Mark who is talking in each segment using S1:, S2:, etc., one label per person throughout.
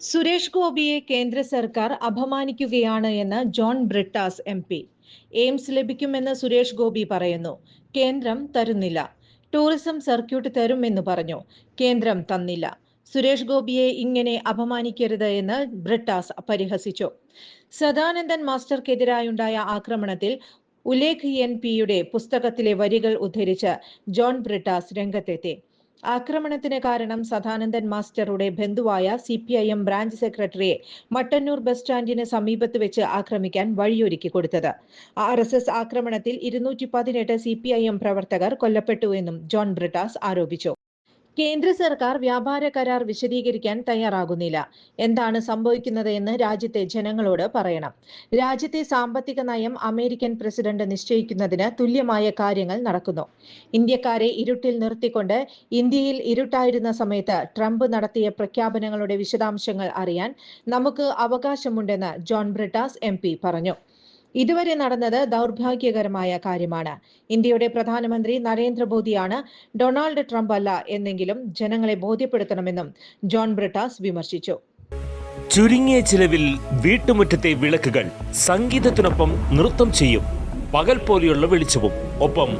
S1: സുരേഷ് ഗോപിയെ കേന്ദ്ര സർക്കാർ അപമാനിക്കുകയാണ് എന്ന് John Brittas M P. AIIMS ലഭിക്കുമെന്ന് സുരേഷ് ഗോപി പറയുന്നു. കേന്ദ്രം തരുന്നില്ല. ടൂറിസം സർക്യൂട്ട് തരുമെന്ന് പറഞ്ഞു. കേന്ദ്രം തന്നില്ല. സുരേഷ് ഗോപിയെ ഇങ്ങനെ അപമാനിക്കരുത് എന്ന് ബ്രിട്ടാസ് പരിഹസിച്ചു. സദാനന്ദൻ മാസ്റ്റർക്കെതിരായുണ്ടായ ആക്രമണത്തിൽ ഉലേഖ് എൻ പിയുടെ പുസ്തകത്തിലെ വരികൾ ഉദ്ധരിച്ച് ജോൺ ബ്രിട്ടാസ് രംഗത്തെത്തി. ആക്രമണത്തിന് കാരണം സദാനന്ദൻ മാസ്റ്ററുടെ ബന്ധുവായ C P I M branch സെക്രട്ടറിയെ മട്ടന്നൂർ ബസ് സ്റ്റാൻഡിന് സമീപത്ത് വെച്ച് ആക്രമിക്കാൻ വഴിയൊരുക്കി കൊടുത്തത്. ആർ എസ് എസ് ആക്രമണത്തിൽ ഇരുന്നൂറ്റി പതിനെട്ട് സി പി ഐ എം പ്രവർത്തകർ കൊല്ലപ്പെട്ടുവെന്നും ജോൺ ബ്രിട്ടാസ് ആരോപിച്ചു. കേന്ദ്ര സർക്കാർ വ്യാപാര കരാർ വിശദീകരിക്കാൻ തയ്യാറാകുന്നില്ല. എന്താണ് സംഭവിക്കുന്നത് എന്ന് രാജ്യത്തെ ജനങ്ങളോട് പറയണം. രാജ്യത്തെ സാമ്പത്തിക നയം അമേരിക്കൻ പ്രസിഡന്റ് നിശ്ചയിക്കുന്നതിന് തുല്യമായ കാര്യങ്ങൾ നടക്കുന്നു. ഇന്ത്യക്കാരെ ഇരുട്ടിൽ നിർത്തിക്കൊണ്ട് ഇന്ത്യയിൽ ഇരുട്ടായിരുന്ന സമയത്ത് ട്രംപ് നടത്തിയ പ്രഖ്യാപനങ്ങളുടെ വിശദാംശങ്ങൾ അറിയാൻ നമുക്ക് അവകാശമുണ്ടെന്ന് ജോൺ ബ്രിട്ടാസ് എം പറഞ്ഞു. ഇതുവരെ നടന്നത് ദൗർഭാഗ്യകരമായ കാര്യമാണ്. ഇന്ത്യയുടെ പ്രധാനമന്ത്രി നരേന്ദ്രമോദിയാണ് ഡൊണാൾഡ് ട്രംപ് അല്ല എന്നെങ്കിലും ജനങ്ങളെ ബോധ്യപ്പെടുത്തണമെന്നും ജോൺ ബ്രിട്ടാസ് വിമർശിച്ചു.
S2: ചുരുങ്ങിയ ചിലവിൽ വീട്ടുമുറ്റത്തെ വിളക്കുകൾ സംഗീതത്തിനൊപ്പം നൃത്തം ചെയ്യും. പകൽ പോലെയുള്ള വെളിച്ചവും. ഒപ്പം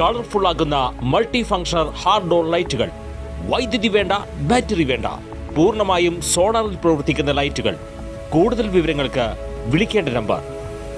S2: കളർഫുൾ ആകുന്ന മൾട്ടി ഫങ്ഷണൽ ഹാർഡ് ലൈറ്റുകൾ. വൈദ്യുതി വേണ്ട ബാറ്ററി വേണ്ട. പൂർണമായും സോളാറിൽ പ്രവർത്തിക്കുന്ന ലൈറ്റുകൾ. കൂടുതൽ വിവരങ്ങൾക്ക് വിളിക്കേണ്ട number